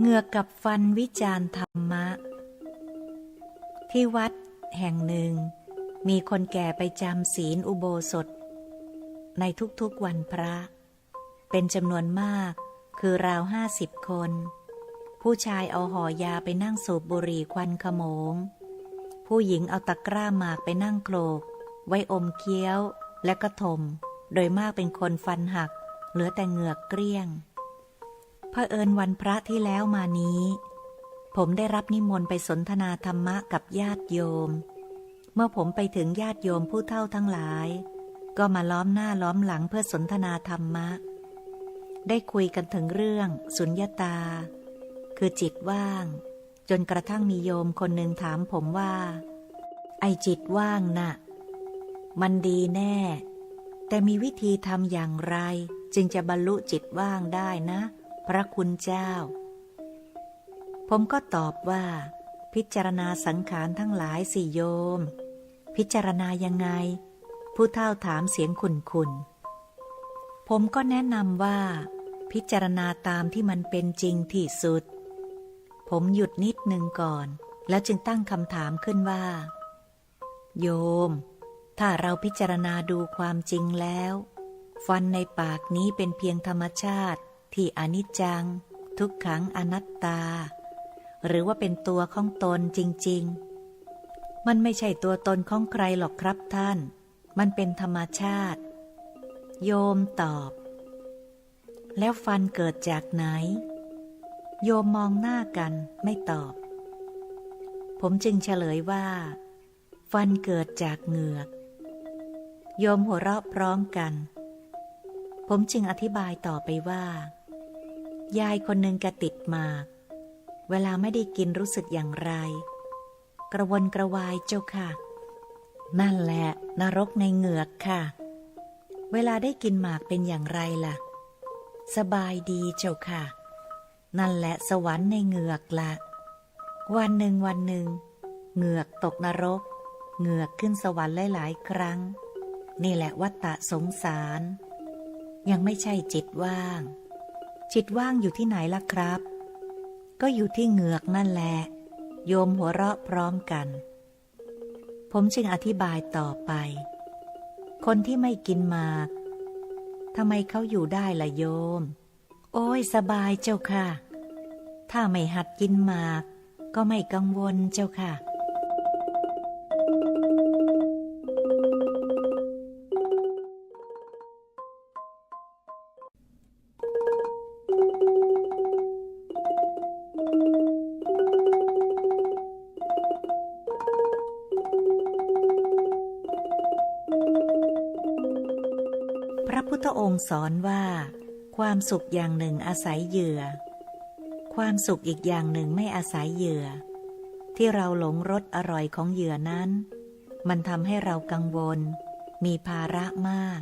เหงือกกับฟันวิจารณธรรมะ ที่วัดแห่งหนึ่ง มีคนแก่ไปจำศีลอุโบสถ ในทุกๆวันพระ เป็นจำนวนมากคือราวห้าสิบคน ผู้ชายเอาห่อยาไปนั่งสูบบุหรี่ควันขโมง ผู้หญิงเอาตะกร้าหมากไปนั่งโคลกไว้อมเคี้ยวและก็ถมโดยมากเป็นคนฟันหัก เหลือแต่เหงือกเกลี้ยง เผอิญวันพระที่แล้วมานี้ ผมได้รับนิมนต์ไปสนทนาธรรมะกับญาติโยม เมื่อผมไปถึงญาติโยมผู้เฒ่าทั้งหลาย ก็มาล้อมหน้าล้อมหลังเพื่อสนทนาธรรมะ ได้คุยกันถึงเรื่องสุญญาตา คือจิตว่าง จนกระทั่งมีโยมคนหนึ่งถามผมว่า ไอจิตว่างน่ะ มันดีแน่ แต่มีวิธีทำอย่างไร จึงจะบรรลุจิตว่างได้นะ พระคุณเจ้า ผมก็ตอบว่า พิจารณาสังขารทั้งหลายสิโยม พิจารณายังไง ผู้เฒ่าถามเสียงขุนขุนผมก็แนะนำว่า พิจารณาตามที่มันเป็นจริงที่สุด ผมหยุดนิดหนึ่งก่อน แล้วจึงตั้งคำถามขึ้นว่า โยม ถ้าเราพิจารณาดูความจริงแล้ว ฟันในปากนี้เป็นเพียงธรรมชาติ ที่อนิจจัง ทุกขังอนัตตา หรือว่าเป็นตัวของตนจริง ๆ มันไม่ใช่ตัวตนของใครหรอกครับท่าน มันเป็นธรรมชาติ โยมตอบ แล้วฟันเกิดจากไหน โยมมองหน้ากันไม่ตอบ ผมจึงเฉลยว่า ฟันเกิดจากเหงือก โยมหัวเราะพร้อมกันผมจึงอธิบายต่อไปว่า ยายคนหนึ่งแกติดหมาก เวลาไม่ได้กินรู้สึกอย่างไร กระวนกระวายเจ้าค่ะ นั่นแหละนรกในเหงือกค่ะ เวลาได้กินหมากเป็นอย่างไรล่ะ สบายดีเจ้าค่ะ นั่นแหละสวรรค์ในเหงือกละ วันหนึ่งวันหนึ่งเหงือกตกนรก เหงือกขึ้นสวรรค์หลายๆครั้ง นี่แหละวัตตะสงสาร ยังไม่ใช่จิตว่าง จิตว่างอยู่ที่ไหนล่ะครับ ก็อยู่ที่เหงือกนั่นแหละ โยมหัวเราะพร้อมกัน ผมจึงอธิบายต่อไป คนที่ไม่กินหมากทำไมเขาอยู่ได้ล่ะโยม โอ้ยสบายเจ้าค่ะ ถ้าไม่หัดกินหมาก ก็ไม่กังวลเจ้าค่ะ สอนว่า ความสุขอย่างหนึ่งอาศัยเหยื่อ ความสุขอีกอย่างหนึ่งไม่อาศัยเหยื่อ ที่เราหลงรสอร่อยของเหยื่อนั้น มันทำให้เรากังวล มีภาระมาก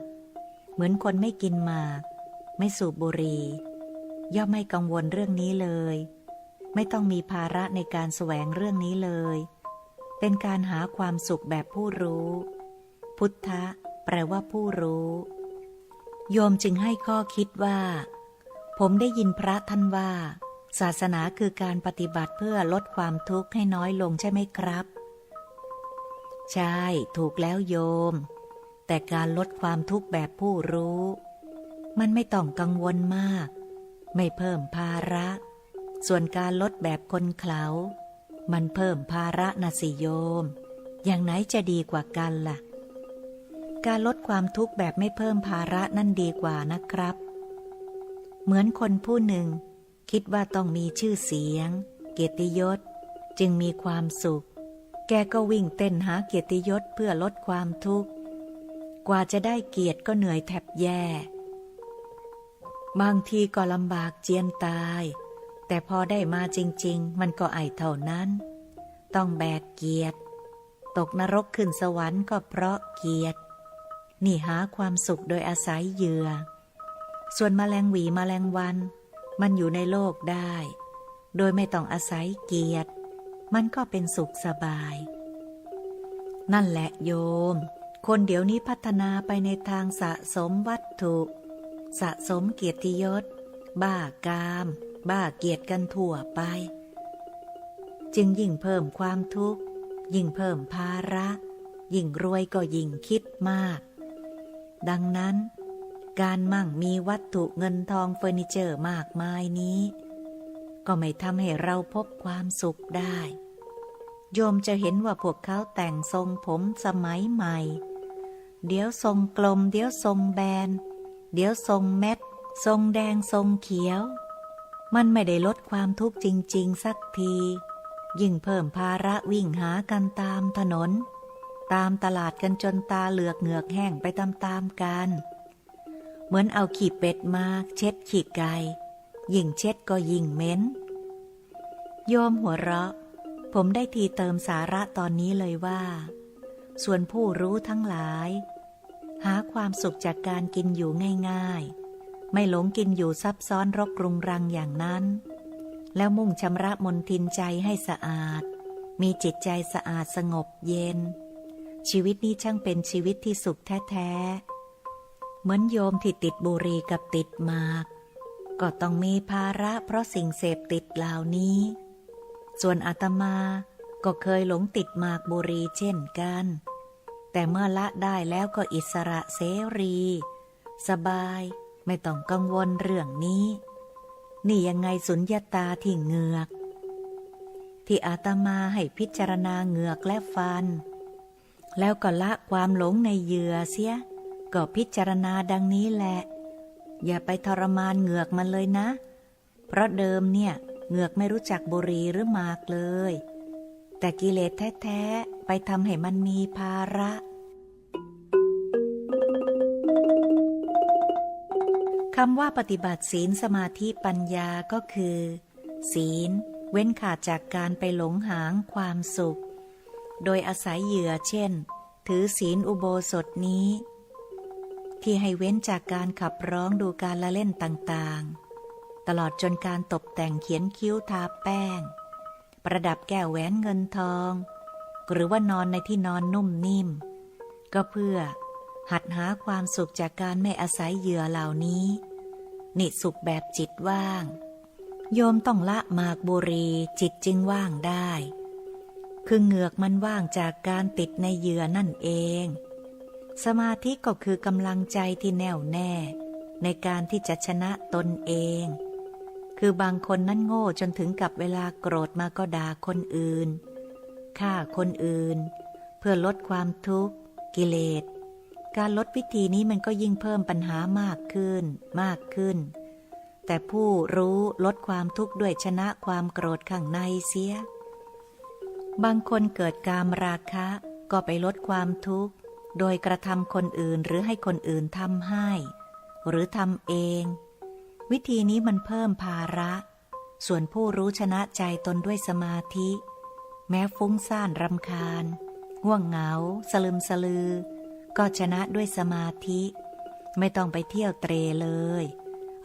เหมือนคนไม่กินหมาก ไม่สูบบุหรี่ย่อมไม่กังวลเรื่องนี้เลย ไม่ต้องมีภาระในการแสวงเรื่องนี้เลย เป็นการหาความสุขแบบผู้รู้ พุทธะ แปลว่าผู้รู้ โยมจึงให้ข้อคิดว่า ผมได้ยินพระท่านว่า ศาสนาคือการปฏิบัติเพื่อลดความทุกข์ให้น้อยลงใช่ไหมครับ ใช่ ถูกแล้วโยม แต่การลดความทุกข์แบบผู้รู้ มันไม่ต้องกังวลมาก ไม่เพิ่มภาระ ส่วนการลดแบบคนเขามันเพิ่มภาระนะสิโยม อย่างไหนจะดีกว่ากันล่ะ การลดความทุกข์แบบไม่เพิ่มภาระนั่นดีกว่านะครับ เหมือนคนผู้หนึ่ง คิดว่าต้องมีชื่อเสียง เกียรติยศ จึงมีความสุข แกก็วิ่งเต้นหาเกียรติยศเพื่อลดความทุกข์ กว่าจะได้เกียรติก็เหนื่อยแทบแย่ บางทีก็ลำบากเจียนตาย แต่พอได้มาจริง ๆ มันก็ไอเท่านั้น ต้องแบกเกียรติ ตกนรกขึ้นสวรรค์ก็เพราะเกียรติ นี่หาความสุขโดยอาศัยเหยื่อ ส่วนมแมลงหวีมแมลงวัน มันอยู่ในโลกได้ โดยไม่ต้องอาศัยเกียรติ มันก็เป็นสุขสบาย นั่นแหละโยม คนเดี๋ยวนี้พัฒนาไปในทางสะสมวัตถุ สะสมเกียรติยศ บ้ากาม บ้าเกียดกันทั่วไป จึงยิ่งเพิ่มความทุกข์ ยิ่งเพิ่มภาระ ยิ่งรวยก็ยิ่งคิดมาก ดังนั้น การมั่งมีวัตถุเงินทองเฟอร์นิเจอร์มากมายนี้ ก็ไม่ทำให้เราพบความสุขได้ โยมจะเห็นว่าพวกเขาแต่งทรงผมสมัยใหม่ เดี๋ยวทรงกลม เดี๋ยวทรงแบน เดี๋ยวทรงเม็ด ทรงแดงทรงเขียว มันไม่ได้ลดความทุกข์จริง ๆ สักที ยิ่งเพิ่มภาระวิ่งหากันตามถนน ตามตลาดกันจนตาเหลือกเหงือกแห้งไปตามๆกัน เหมือนเอาขีเป็ดมาเช็ดขีไก่ยิ่งเช็ดก็ยิ่งเหม็นโยมหัวเราะ ผมได้ทีเติมสาระตอนนี้เลยว่า ส่วนผู้รู้ทั้งหลาย หาความสุขจากการกินอยู่ง่าย ๆ ไม่หลงกินอยู่ซับซ้อนรกรุงรังอย่างนั้น แล้วมุ่งชำระมนทินใจให้สะอาด มีจิตใจสะอาดสงบเย็น ชีวิตนี้ช่างเป็นชีวิตที่สุขแท้ๆ เหมือนโยมที่ติดบุหรี่กับติดหมาก ก็ต้องมีภาระเพราะสิ่งเสพติดเหล่านี้ ส่วนอาตมาก็เคยหลงติดหมากบุหรี่เช่นกัน แต่เมื่อละได้แล้วก็อิสระเสรี สบายไม่ต้องกังวลเรื่องนี้ นี่ยังไงสุญญาตาที่เหงือก ที่อาตมาให้พิจารณาเหงือกและฟัน แล้วก็ละความหลงในเหยื่อเสีย ก็พิจารณาดังนี้แหละ อย่าไปทรมานเหงือกมันเลยนะ เพราะเดิมเนี่ยเหงือกไม่รู้จักบุรีหรือหมากเลย แต่กิเลสแท้ๆ ไปทำให้มันมีภาระ คำว่าปฏิบัติศีลสมาธิปัญญาก็คือ ศีล เว้นขาดจากการไปหลงหางความสุข โดยอาศัยเหยื่อเช่น ถือศีลอุโบสถนี้ ที่ให้เว้นจากการขับร้องดูการละเล่นต่างๆ ตลอดจนการตกแต่งเขียนคิ้วทาแป้ง ประดับแก้วแหวนเงินทอง หรือว่านอนในที่นอนนุ่มนิ่ม ก็เพื่อหัดหาความสุขจากการไม่อาศัยเหยื่อเหล่านี้ นิสุขแบบจิตว่าง โยมต้องละหมากบุรีจิตจึงว่างได้ คือเหงือกมันว่างจากการติดในเหยื่อนั่นเอง สมาธิก็คือกำลังใจที่แน่วแน่ ในการที่จะชนะตนเอง คือบางคนนั่นโง่จนถึงกับเวลาโกรธมาก็ด่าคนอื่นฆ่าคนอื่น เพื่อลดความทุกข์ กิเลส การลดวิธีนี้มันก็ยิ่งเพิ่มปัญหามากขึ้น มากขึ้น แต่ผู้รู้ลดความทุกข์ด้วยชนะความโกรธข้างในเสีย บางคนเกิดกามราคะ ก็ไปลดความทุกข์ โดยกระทำคนอื่นหรือให้คนอื่นทำให้ หรือทำเอง วิธีนี้มันเพิ่มภาระ ส่วนผู้รู้ชนะใจตนด้วยสมาธิ แม้ฟุ้งซ่านรำคาญง่วงเหงา สลึมสลือ ก็ชนะด้วยสมาธิ ไม่ต้องไปเที่ยวเตรเลย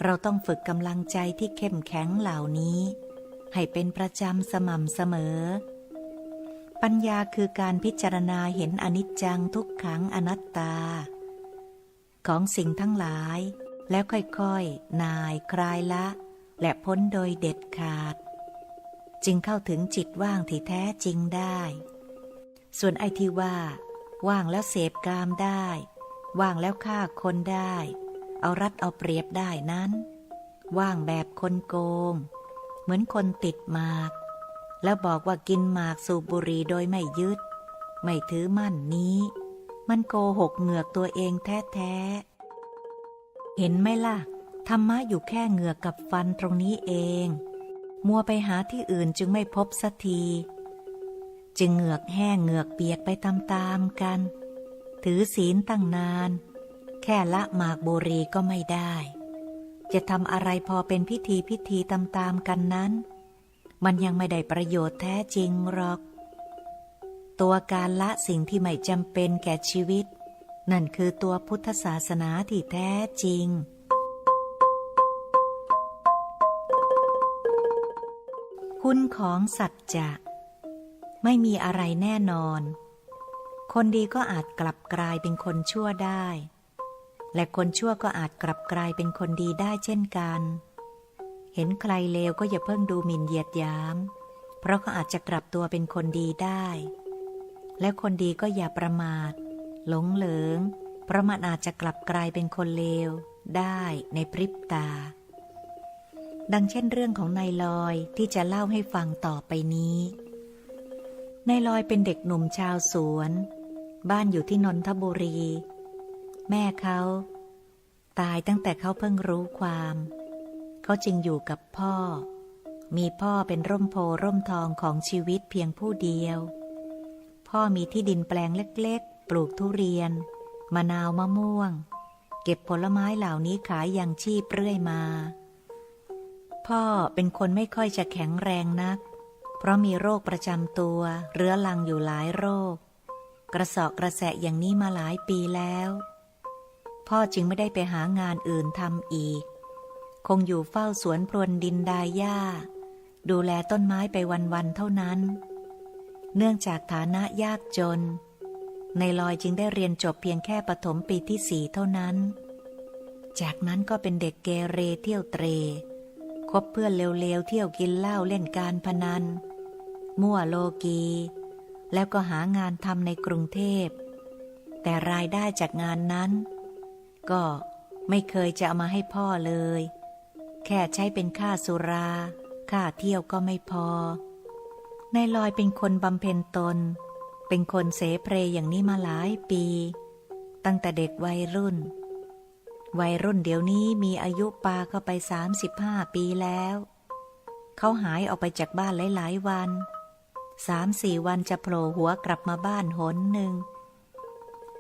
เราต้องฝึกกำลังใจที่เข้มแข็งเหล่านี้ ให้เป็นประจำสม่ำเสมอ ปัญญาคือการพิจารณาเห็นอนิจจังทุกขังอนัตตา ของสิ่งทั้งหลาย แล้วค่อยๆ นายคลายละ และพ้นโดยเด็ดขาด จึงเข้าถึงจิตว่างที่แท้จริงได้ ส่วนไอที่ว่า ว่างแล้วเสพกามได้ ว่างแล้วฆ่าคนได้ เอารัดเอาเปรียบได้นั้น ว่างแบบคนโกง เหมือนคนติดมาก แล้วบอกว่ากินหมากสูบบุหรี่โดยไม่ยึด ไม่ถือมั่นนี้ มันโกหกเหงือกตัวเองแท้ๆ เห็นไหมล่ะ ธรรมะอยู่แค่เหงือกกับฟันตรงนี้เอง มัวไปหาที่อื่นจึงไม่พบสักที จึงเหงือกแห้งเหงือกเปียกไปตามๆกัน ถือศีลตั้งนาน แค่ละหมากบุหรีก็ไม่ได้ จะทำอะไรพอเป็นพิธีพิธีตามๆกันนั้น มันยังไม่ได้ประโยชน์แท้จริงหรอก ตัวการละสิ่งที่ไม่จำเป็นแก่ชีวิต นั่นคือตัวพุทธศาสนาที่แท้จริง คุณของสัจจะ ไม่มีอะไรแน่นอน คนดีก็อาจกลับกลายเป็นคนชั่วได้ และคนชั่วก็อาจกลับกลายเป็นคนดีได้เช่นกันเเห็นใครเลวก็อย่าเพิ่งดูหมิ่นเหยียดยาม เพราะเขาอาจจะกลับตัวเป็นคนดีได้ และคนดีก็อย่าประมาท หลงเหลิง เพราะมันอาจจะกลับกลายเป็นคนเลวได้ในพริบตา ดังเช่นเรื่องของนายลอยที่จะเล่าให้ฟังต่อไปนี้ นายลอยเป็นเด็กหนุ่มชาวสวน บ้านอยู่ที่นนทบุรี แม่เขา ตายตั้งแต่เขาเพิ่งรู้ความ เขาจึงอยู่กับพ่อ มีพ่อเป็นร่มโพร่มทองของชีวิตเพียงผู้เดียว พ่อมีที่ดินแปลงเล็กๆ ปลูกทุเรียน มะนาวมะม่วง เก็บผลไม้เหล่านี้ขายอย่างชีพเรื่อยมา พ่อเป็นคนไม่ค่อยจะแข็งแรงนัก เพราะมีโรคประจำตัว เรื้อรังอยู่หลายโรค กระสอบกระแสะอย่างนี้มาหลายปีแล้ว พ่อจึงไม่ได้ไปหางานอื่นทำอีก คงอยู่เฝ้าสวนพรวนดินดายหญ้า ดูแลต้นไม้ไปวันๆเท่านั้น เนื่องจากฐานะยากจน ในลอยจึงได้เรียนจบเพียงแค่ปฐมปีที่สี่เท่านั้น จากนั้นก็เป็นเด็กเกเรเที่ยวเตร คบเพื่อนเลวๆเที่ยวกินเหล้าเล่นการพนัน มั่วโลกี แล้วก็หางานทำในกรุงเทพ แต่รายได้จากงานนั้น ก็ไม่เคยจะเอามาให้พ่อเลย แค่ใช้เป็นค่าสุรา ค่าเที่ยวก็ไม่พอนายลอยเป็นคนบำเพ็ญตน เป็นคนเสเพลอย่างนี้มาหลายปี ตั้งแต่เด็กวัยรุ่น วัยรุ่นเดี๋ยวนี้มีอายุปาเข้าไปสามสิบห้าปีแล้ว เขาหายออกไปจากบ้านหลาย ๆ วันสามสี่วันจะโผล่หัวกลับมาบ้านหนหนึ่ง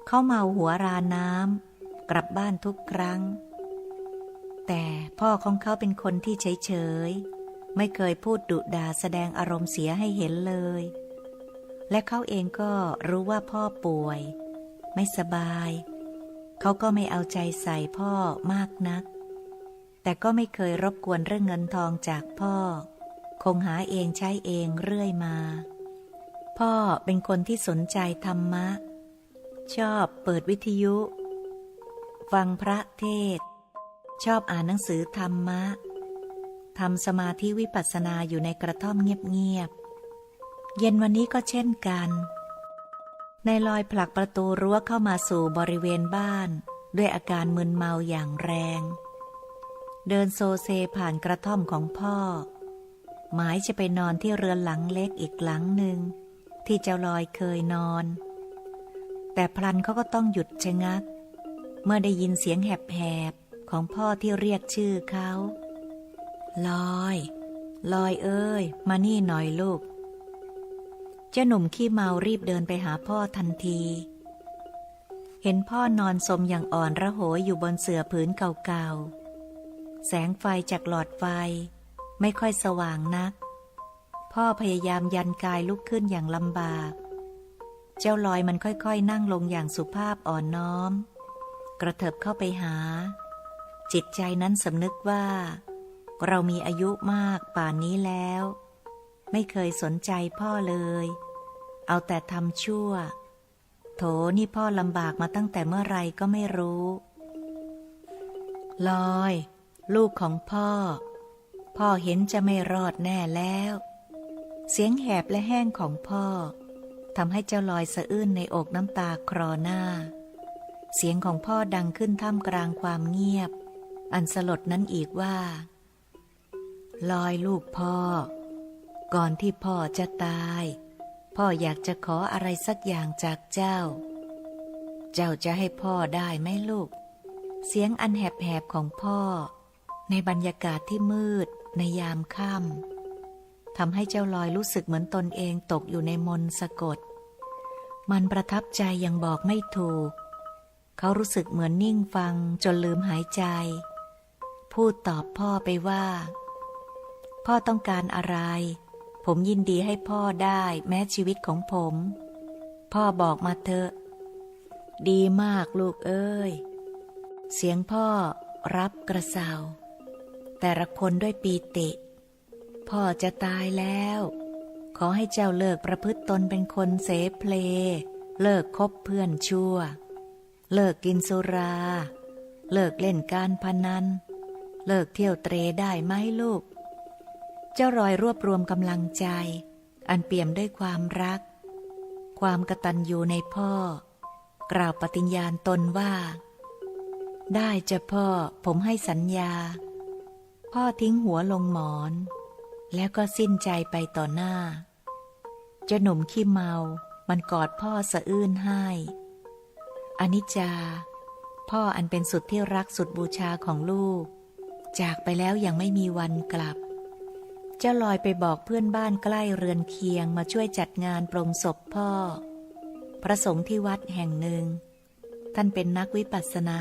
เขาเมาหัวราน้ำกลับบ้านทุกครั้ง แต่พ่อของเขาเป็นคนที่เฉยๆไม่เคยพูดดุดาแสดงอารมณ์เสียให้เห็นเลย และเขาเองก็รู้ว่าพ่อป่วย ไม่สบาย เขาก็ไม่เอาใจใส่พ่อมากนัก แต่ก็ไม่เคยรบกวนเรื่องเงินทองจากพ่อ คงหาเองใช้เองเรื่อยมา พ่อเป็นคนที่สนใจธรรมะ ชอบเปิดวิทยุ ฟังพระเทศ ชอบอ่านหนังสือธรรมะทำสมาธิวิปัสสนาอยู่ในกระท่อมเงียบๆ เย็นวันนี้ก็เช่นกัน นายลอยผลักประตูรั้วเข้ามาสู่บริเวณบ้าน ด้วยอาการมึนเมาอย่างแรง เดินโซเซผ่านกระท่อมของพ่อ หมายจะไปนอนที่เรือนหลังเล็กอีกหลังหนึ่ง ที่เจ้าลอยเคยนอน แต่พลันเขาก็ต้องหยุดชะงัก เมื่อได้ยินเสียงแหบ ของพ่อที่เรียกชื่อเขา ลอย ลอยเอ้ย มานี่หน่อยลูก เจ้าหนุ่มขี้เมารีบเดินไปหาพ่อทันที เห็นพ่อนอนสมอย่างอ่อนระโหยอยู่บนเสื่อผืนเก่าๆ แสงไฟจากหลอดไฟ ไม่ค่อยสว่างนัก พ่อพยายามยันกายลุกขึ้นอย่างลำบาก เจ้าลอยมันค่อยๆ นั่งลงอย่างสุภาพอ่อนน้อม กระเถิบเข้าไปหา จิตใจนั้นสำนึกว่า เรามีอายุมากป่านนี้แล้ว ไม่เคยสนใจพ่อเลย เอาแต่ทำชั่ว โถนี่พ่อลำบากมาตั้งแต่เมื่อไรก็ไม่รู้ ลอย ลูกของพ่อ พ่อเห็นจะไม่รอดแน่แล้ว เสียงแหบและแห้งของพ่อทำให้เจ้าลอยสะอื้นในอกน้ำตาคลอหน้า เสียงของพ่อดังขึ้นท่ามกลางความเงียบ อันสลดนั้นอีกว่า ลอยลูกพ่อ ก่อนที่พ่อจะตาย พ่ออยากจะขออะไรสักอย่างจากเจ้า เจ้าจะให้พ่อได้ไหมลูก เสียงอันแหบๆของพ่อ ในบรรยากาศที่มืดในยามค่ำทำให้เจ้าลอยรู้สึกเหมือนตนเองตกอยู่ในมนสะกด มันประทับใจยังบอกไม่ถูก เขารู้สึกเหมือนนิ่งฟังจนลืมหายใจ พูดตอบพ่อไปว่า พ่อต้องการอะไร ผมยินดีให้พ่อได้แม้ชีวิตของผม พ่อบอกมาเถอะ ดีมากลูกเอ้ย เสียงพ่อรับกระเซาแต่ละคนด้วยปีติ พ่อจะตายแล้ว ขอให้เจ้าเลิกประพฤติตนเป็นคนเสเพล เลิกคบเพื่อนชั่ว เลิกกินสุรา เลิกเล่นการพนัน เลิกเที่ยวเตรได้ไหมลูก เจ้ารอยรวบรวมกำลังใจ อันเปี่ยมด้วยความรัก ความกตัญญูในพ่อ กล่าวปฏิญญาณตนว่า ได้จะพ่อผมให้สัญญา พ่อทิ้งหัวลงหมอน แล้วก็สิ้นใจไปต่อหน้า เจ้าหนุ่มขี้เมามันกอดพ่อสะอื้นให้อนิจจา พ่ออันเป็นสุดที่รักสุดบูชาของลูก จากไปแล้วยังไม่มีวันกลับ เจ้าลอยไปบอกเพื่อนบ้านใกล้เรือนเคียงมาช่วยจัดงานปรงศพพ่อ พระสงฆ์ที่วัดแห่งหนึ่ง ท่านเป็นนักวิปัสสนา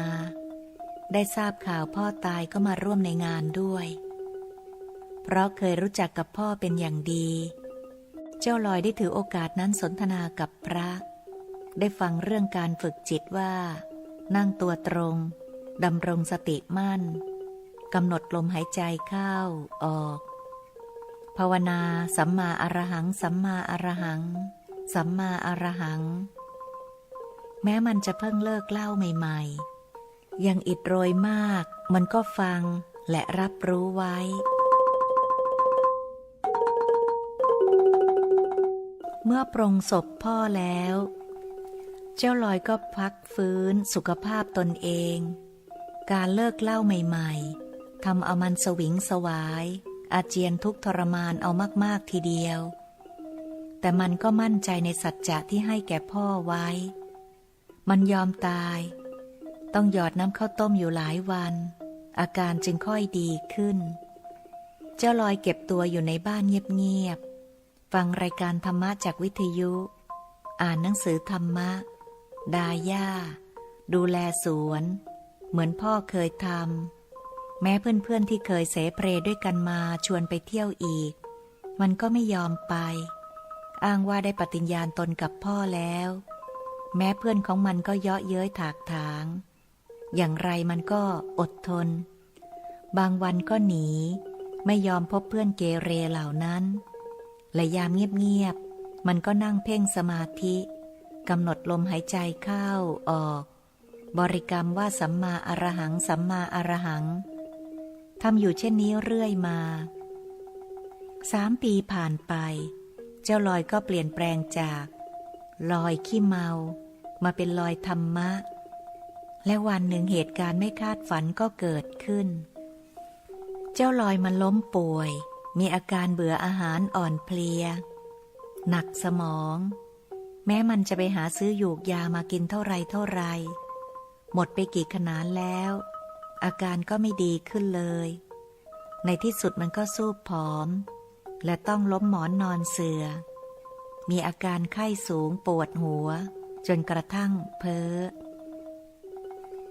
ได้ทราบข่าวพ่อตายก็มาร่วมในงานด้วย เพราะเคยรู้จักกับพ่อเป็นอย่างดี เจ้าลอยได้ถือโอกาสนั้นสนทนากับพระ ได้ฟังเรื่องการฝึกจิตว่า นั่งตัวตรงดำรงสติมั่น กำหนดลมหายใจเข้าออก ภาวนาสัมมาอรหัง สัมมาอรหัง สัมมาอรหัง แม้มันจะเพิ่งเลิกเล่าใหม่ๆ ยังอิดโรยมาก มันก็ฟังและรับรู้ไว้ เมื่อปรงศพพ่อแล้ว เจ้าลอยก็พักฟื้นสุขภาพตนเองการเลิกเล้าใหม่ๆ ทำเอามันสวิงสวาย อาเจียนทุกทรมานเอามาก ๆ ทีเดียว แต่มันก็มั่นใจในสัจจะที่ให้แก่พ่อไว้ มันยอมตาย ต้องหยอดน้ำข้าวต้มอยู่หลายวัน อาการจึงค่อยดีขึ้น เจ้าลอยเก็บตัวอยู่ในบ้านเงียบ ๆ ฟังรายการธรรมะจากวิทยุ อ่านหนังสือธรรมะ ดาย่า ดูแลสวน เหมือนพ่อเคยทำ แม้เพื่อนๆที่เคยเสเพรด้วยกันมาชวนไปเที่ยวอีก มันก็ไม่ยอมไป อ้างว่าได้ปฏิญญาณตนกับพ่อแล้ว แม้เพื่อนของมันก็เยาะเย้ยถากถาง อย่างไรมันก็อดทน บางวันก็หนี ไม่ยอมพบเพื่อนเกเรเหล่านั้น และยามเงียบๆ มันก็นั่งเพ่งสมาธิกำหนดลมหายใจเข้าออก บริกรรมว่าสัมมาอรหังสัมมาอรหัง ทำอยู่เช่นนี้เรื่อยมาสามปีผ่านไป เจ้าลอยก็เปลี่ยนแปลงจาก ลอยขี้เมา มาเป็นลอยธรรมะ และวันหนึ่งเหตุการณ์ไม่คาดฝันก็เกิดขึ้น เจ้าลอยมันล้มป่วย มีอาการเบื่ออาหารอ่อนเพลีย หนักสมอง แม้มันจะไปหาซื้อยูกยามากินเท่าไรเท่าไร หมดไปกี่ขนานแล้ว อาการก็ไม่ดีขึ้นเลย ในที่สุดมันก็สู้ผอม และต้องล้มหมอนนอนเสือ มีอาการไข้สูงปวดหัว จนกระทั่งเพ้อ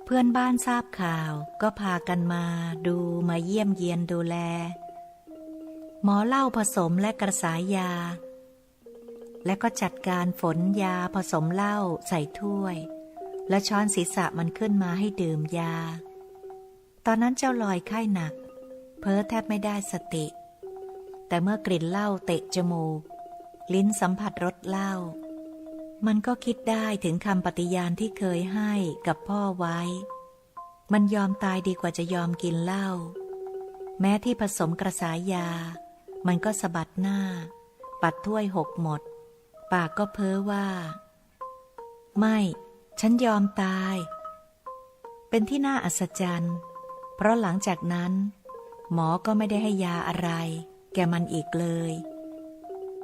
เพื่อนบ้านทราบข่าวก็พากันมาดูมาเยี่ยมเยียนดูแล หมอเหล้าผสมและกระสายยา และก็จัดการฝนยาผสมเหล้าใส่ถ้วย และช้อนศีรษะมันขึ้นมาให้ดื่มยา ตอนนั้นเจ้าลอยไข้หนัก เพ้อแทบไม่ได้สติ แต่เมื่อกลิ่นเหล้าเตะจมูก ลิ้นสัมผัสรสเหล้ามันก็คิดได้ถึงคำปฏิญาณที่เคยให้กับพ่อไว้ มันยอมตายดีกว่าจะยอมกินเหล้า แม้ที่ผสมกระสายยามันก็สะบัดหน้า ปัดถ้วยหกหมด ปากก็เพ้อว่า ไม่ ฉันยอมตาย เป็นที่น่าอัศจรรย์ เพราะหลังจากนั้น หมอก็ไม่ได้ให้ยาอะไร แกมันอีกเลย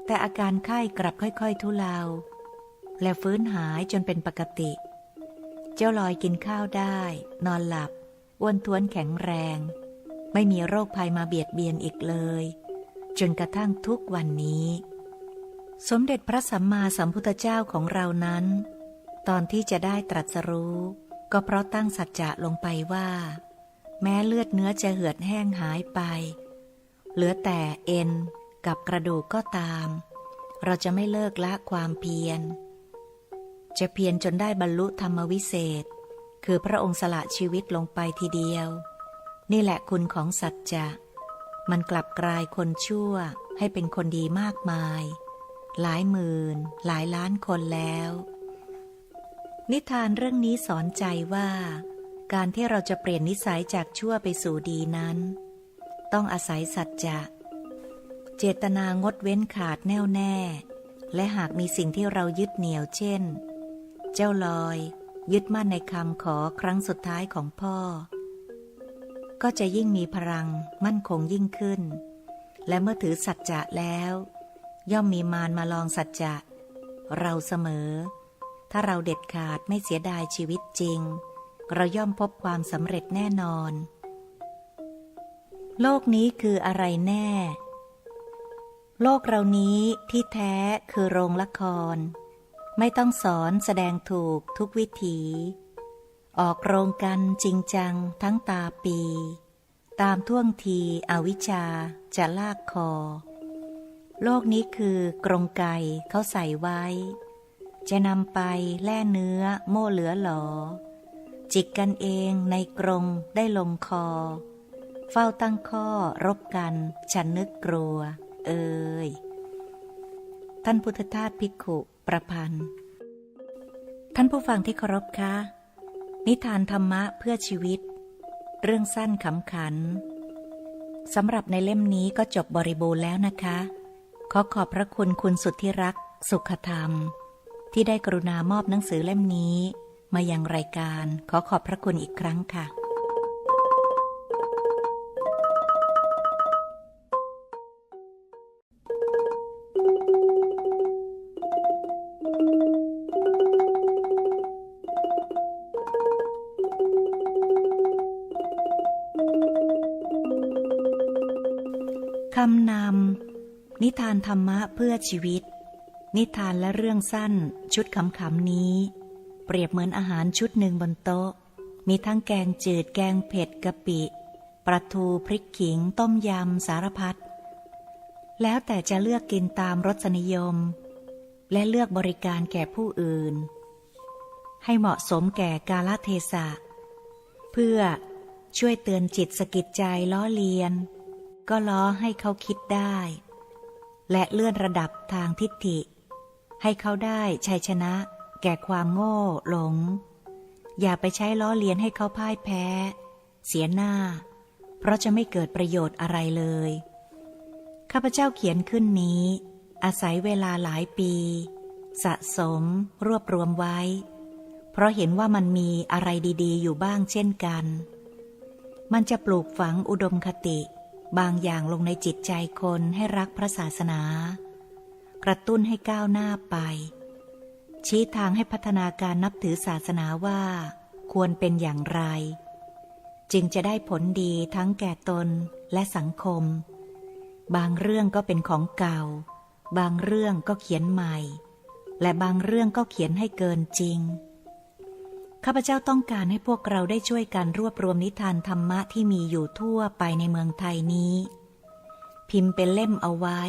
แต่อาการไข้กลับค่อยๆ ทุเลา และฟื้นหายจนเป็นปกติ เจ้าลอยกินข้าวได้ นอนหลับอ้วนท้วนแข็งแรง ไม่มีโรคภัยมาเบียดเบียนอีกเลย จนกระทั่งทุกวันนี้ สมเด็จพระสัมมาสัมพุทธเจ้าของเรานั้น ตอนที่จะได้ตรัสรู้ ก็เพราะตั้งสัจจะลงไปว่า แม้เลือดเนื้อจะเหือดแห้งหายไป เหลือแต่เอ็นกับกระดูกก็ตาม เราจะไม่เลิกละความเพียร จะเพียรจนได้บรรลุธรรมวิเศษ คือพระองค์สละชีวิตลงไปทีเดียว นี่แหละคุณของสัจจะ มันกลับกลายคนชั่วให้เป็นคนดีมากมาย หลายหมื่น หลายล้านคนแล้ว นิทานเรื่องนี้สอนใจว่า การที่เราจะเปลี่ยนนิสัยจากชั่วไปสู่ดีนั้น ต้องอาศัยสัจจะ เจตนางดเว้นขาดแน่วแน่ และหากมีสิ่งที่เรายึดเหนี่ยวเช่น เจ้าลอย ยึดมั่นในคำขอครั้งสุดท้ายของพ่อ ก็จะยิ่งมีพลังมั่นคงยิ่งขึ้น และเมื่อถือสัจจะแล้ว ย่อมมีมารมาลองสัจจะ เราเสมอ ถ้าเราเด็ดขาดไม่เสียดายชีวิตจริง เราย่อมพบความสำเร็จแน่นอน โลกนี้คืออะไรแน่ โลกเรานี้ที่แท้คือโรงละคร ไม่ต้องสอนแสดงถูกทุกวิถี ออกโรงกันจริงจังทั้งตาปี ตามท่วงทีอวิชชาจะลากคอ โลกนี้คือกรงไก่เขาใส่ไว้ จะนำไปแล่เนื้อโม่เหลือหลอ จิกกันเองในกรงได้ลงคอ เฝ้าตั้งข้อรบกัน ฉันนึกกลัว เอ่ยท่านพุทธทาสภิกขุประพันธ์ ท่านผู้ฟังที่เคารพคะ นิทานธรรมะเพื่อชีวิต เรื่องสั้นขำขันสำหรับในเล่มนี้ก็จบบริบูรณ์แล้วนะคะ ขอขอบพระคุณคุณสุดที่รัก สุขธรรม ที่ได้กรุณามอบหนังสือเล่มนี้ มายังรายการขอขอบพระคุณอีกครั้งค่ะคำนำ นิทานธรรมะเพื่อชีวิต นิทานและเรื่องสั้นชุดขำๆนี้ เปรียบเหมือนอาหารชุดหนึ่งบนโต๊ะ มีทั้งแกงจืดแกงเผ็ดกะปิปลาทูพริกขิง ต้มยำ สารพัด แล้วแต่จะเลือกกินตามรสนิยม และเลือกบริการแก่ผู้อื่น ให้เหมาะสมแก่กาลเทศะ เพื่อช่วยเตือนจิตสกิดใจล้อเลียน ก็ล้อให้เขาคิดได้ และเลื่อนระดับทางทิฏฐิ ให้เขาได้ชัยชนะ แก่ความโง่หลง อย่าไปใช้ล้อเลียนให้เขาพ่ายแพ้ เสียหน้า เพราะจะไม่เกิดประโยชน์อะไรเลย ข้าพเจ้าเขียนขึ้นนี้ อาศัยเวลาหลายปี สะสม รวบรวมไว้ เพราะเห็นว่ามันมีอะไรดีๆ อยู่บ้างเช่นกัน มันจะปลูกฝังอุดมคติ บางอย่างลงในจิตใจคนให้รักพระศาสนา กระตุ้นให้ก้าวหน้าไป ชี้ทางให้พัฒนาการนับถือศาสนาว่า ควรเป็นอย่างไร จึงจะได้ผลดีทั้งแก่ตนและสังคม บางเรื่องก็เป็นของเก่า บางเรื่องก็เขียนใหม่ และบางเรื่องก็เขียนให้เกินจริงข้าพเจ้าต้องการให้พวกเราได้ช่วยกันรวบรวมนิทานธรรมะที่มีอยู่ทั่วไปในเมืองไทยนี้ พิมพ์เป็นเล่มเอาไว้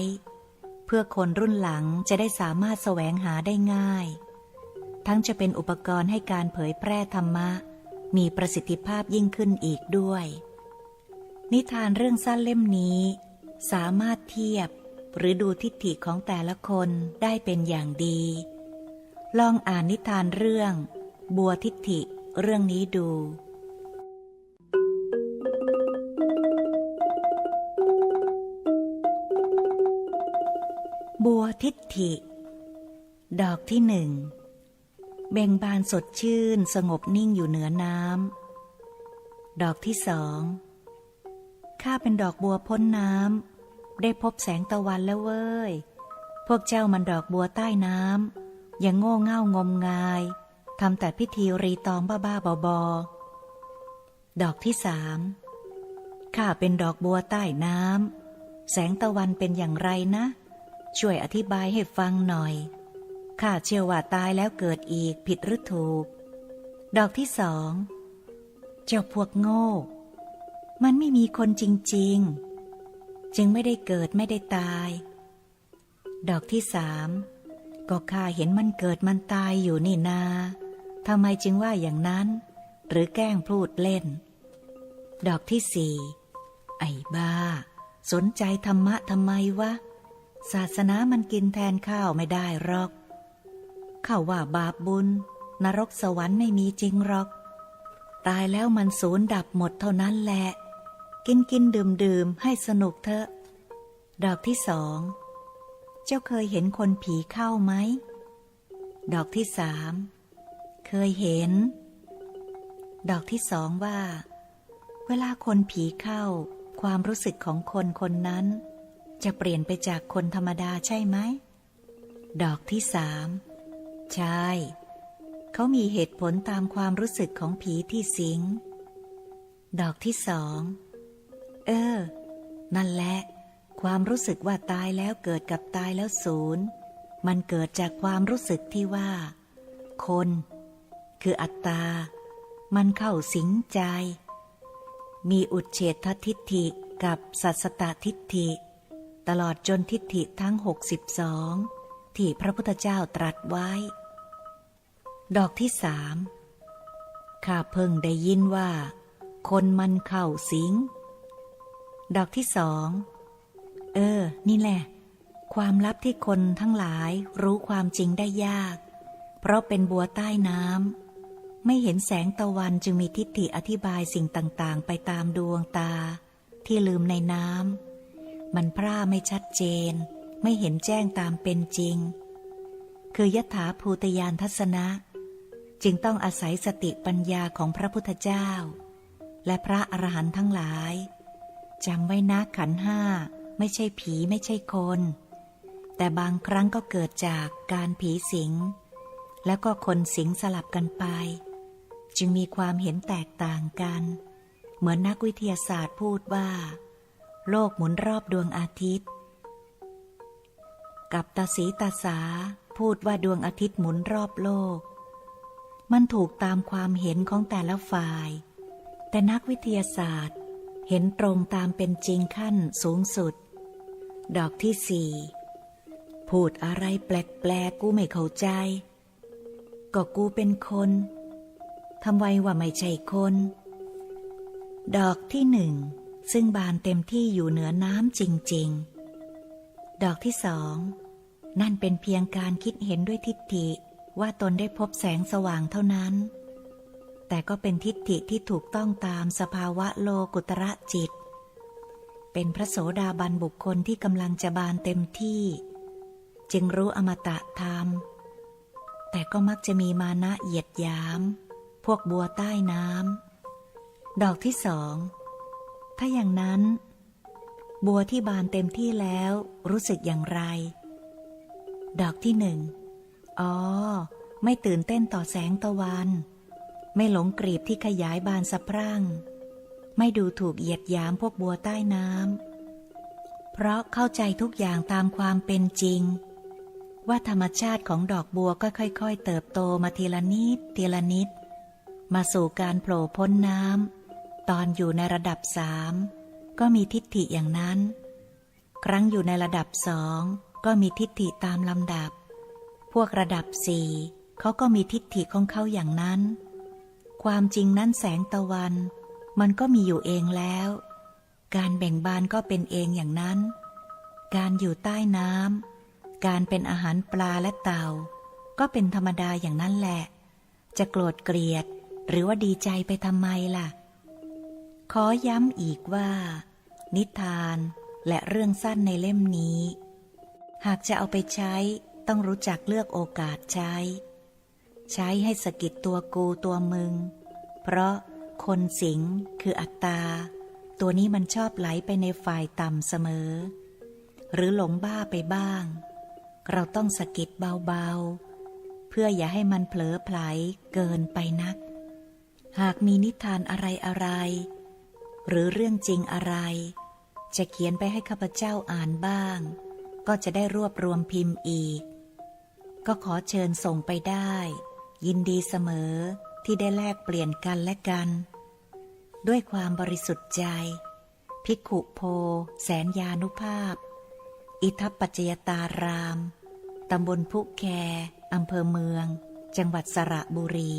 เพื่อคนรุ่นหลังจะได้สามารถแสวงหาได้ง่าย ทั้งจะเป็นอุปกรณ์ให้การเผยแพร่ธรรมะ มีประสิทธิภาพยิ่งขึ้นอีกด้วย นิทานเรื่องสั้นเล่มนี้ สามารถเทียบหรือดูทิฏฐิของแต่ละคนได้เป็นอย่างดี ลองอ่านนิทานเรื่อง บัวทิฏฐิเรื่องนี้ดูบัวทิฏฐิ ดอกที่หนึ่ง เบ่งบานสดชื่นสงบนิ่งอยู่เหนือน้ำ ดอกที่สอง ข้าเป็นดอกบัวพ้นน้ำ ได้พบแสงตะวันแล้วเว้ย พวกเจ้ามันดอกบัวใต้น้ำ ยังโง่เง่างมงาย ทำแต่พิธีรีตองบ้าๆบอๆดอกที่สาม ข้าเป็นดอกบัวใต้น้ำ แสงตะวันเป็นอย่างไรนะ ช่วยอธิบายให้ฟังหน่อย ข้าเชื่อว่าตายแล้วเกิดอีกผิดหรือถูก ดอกที่สอง เจ้าพวกโง่ มันไม่มีคนจริง ๆ จึงไม่ได้เกิดไม่ได้ตาย ดอกที่สามก็ข้าเห็นมันเกิดมันตายอยู่นี่นาทำไมจึงว่าอย่างนั้น หรือแกล้งพูดเล่น ดอกที่สี่ไอ้บ้า สนใจธรรมะทำไมวะ ศาสนามันกินแทนข้าวไม่ได้หรอก ข้าว่าบาปบุญ นรกสวรรค์ไม่มีจริงหรอก ตายแล้วมันสูญดับหมดเท่านั้นแหละ กินกินดื่มดื่มให้สนุกเถอะ ดอกที่สอง เจ้าเคยเห็นคนผีเข้าไหม ดอกที่สาม เคยเห็น ดอกที่สองว่า เวลาคนผีเข้า ความรู้สึกของคนคนนั้น จะเปลี่ยนไปจากคนธรรมดาใช่ไหม ดอกที่สาม ใช่ เขามีเหตุผลตามความรู้สึกของผีที่สิง ดอกที่สอง เออ นั่นแหละ ความรู้สึกว่าตายแล้วเกิดกับตายแล้วศูนย์ มันเกิดจากความรู้สึกที่ว่า คน คืออัตตา มันเข้าสิงใจ มีอุดเฉททิฏฐิกับสัสตตทิฏฐิ ตลอดจนทิฏฐิทั้ง62 ที่พระพุทธเจ้าตรัสไว้ ดอกที่สามข้าเพิ่งได้ยินว่า คนมันเข้าสิง ดอกที่สอง เออ นี่แหละ ความลับที่คนทั้งหลายรู้ความจริงได้ยาก เพราะเป็นบัวใต้น้ำ ไม่เห็นแสงตะวันจึงมีทิฏฐิอธิบายสิ่งต่างๆ ไปตามดวงตา ที่ลืมในน้ำ มันพร่าไม่ชัดเจน ไม่เห็นแจ้งตามเป็นจริง คือยถาภูตยานทัศนะ จึงต้องอาศัยสติปัญญาของพระพุทธเจ้า และพระอรหันต์ทั้งหลายจำไว้นะขันห้า ไม่ใช่ผีไม่ใช่คน แต่บางครั้งก็เกิดจากการผีสิง แล้วก็คนสิงสลับกันไป จึงมีความเห็นแตกต่างกัน เหมือนนักวิทยาศาสตร์พูดว่า โลกหมุนรอบดวงอาทิตย์ กับตาสีตาสา พูดว่าดวงอาทิตย์หมุนรอบโลก มันถูกตามความเห็นของแต่ละฝ่าย แต่นักวิทยาศาสตร์ เห็นตรงตามเป็นจริงขั้นสูงสุด ดอกที่สี่พูดอะไรแปลกๆกูไม่เข้าใจ ก็กูเป็นคนทำไว้ว่าไม่ใช่คน ดอกที่หนึ่งซึ่งบานเต็มที่อยู่เหนือน้ำจริง ๆ ดอกที่สอง นั่นเป็นเพียงการคิดเห็นด้วยทิฏฐิว่าตนได้พบแสงสว่างเท่านั้น แต่ก็เป็นทิฏฐิที่ถูกต้องตามสภาวะโลกุตระจิต เป็นพระโสดาบันบุคคลที่กำลังจะบานเต็มที่ จึงรู้อมตะธรรม แต่ก็มักจะมีมานะเหยียดยาม พวกบัวใต้น้ำดอกที่สอง ถ้าอย่างนั้น บัวที่บานเต็มที่แล้วรู้สึกอย่างไร ดอกที่หนึ่ง อ๋อ ไม่ตื่นเต้นต่อแสงตะวัน ไม่หลงกรีบที่ขยายบานสะพรั่ง ไม่ดูถูกเหยียดหยามพวกบัวใต้น้ำ เพราะเข้าใจทุกอย่างตามความเป็นจริง ว่าธรรมชาติของดอกบัวก็ค่อย ๆ เติบโตมาทีละนิดทีละนิด มาสู่การโผล่พ้นน้ำตอนอยู่ในระดับสาม ก็มีทิฏฐิอย่างนั้น ครั้งอยู่ในระดับสองก็มีทิฏฐิตามลำดับ พวกระดับสี่เขาก็มีทิฏฐิของเขาอย่างนั้น ความจริงนั้นแสงตะวัน มันก็มีอยู่เองแล้ว การแบ่งบานก็เป็นเองอย่างนั้น การอยู่ใต้น้ำการเป็นอาหารปลาและเต่า ก็เป็นธรรมดาอย่างนั้นแหละ จะโกรธเกลียด หรือว่าดีใจไปทำไมล่ะ ขอย้ำอีกว่า นิทานและเรื่องสั้นในเล่มนี้ หากจะเอาไปใช้ต้องรู้จักเลือกโอกาสใช้ ใช้ให้สะกิดตัวกูตัวมึง เพราะคนสิงคืออัตตา ตัวนี้มันชอบไหลไปในฝ่ายต่ำเสมอ หรือหลงบ้าไปบ้าง เราต้องสะกิดเบาๆ เพื่ออย่าให้มันเผลอไผลเกินไปนัก หากมีนิทานอะไรอะไร หรือเรื่องจริงอะไร จะเขียนไปให้ข้าพเจ้าอ่านบ้าง ก็จะได้รวบรวมพิมพ์อีก ก็ขอเชิญส่งไปได้ ยินดีเสมอที่ได้แลกเปลี่ยนกันและกัน ด้วยความบริสุทธิ์ใจภิกขุโพ แสนยานุภาพ อิทัปปัจจยตารามตำบลพุแคอำเภอเมือง จังหวัดสระบุรี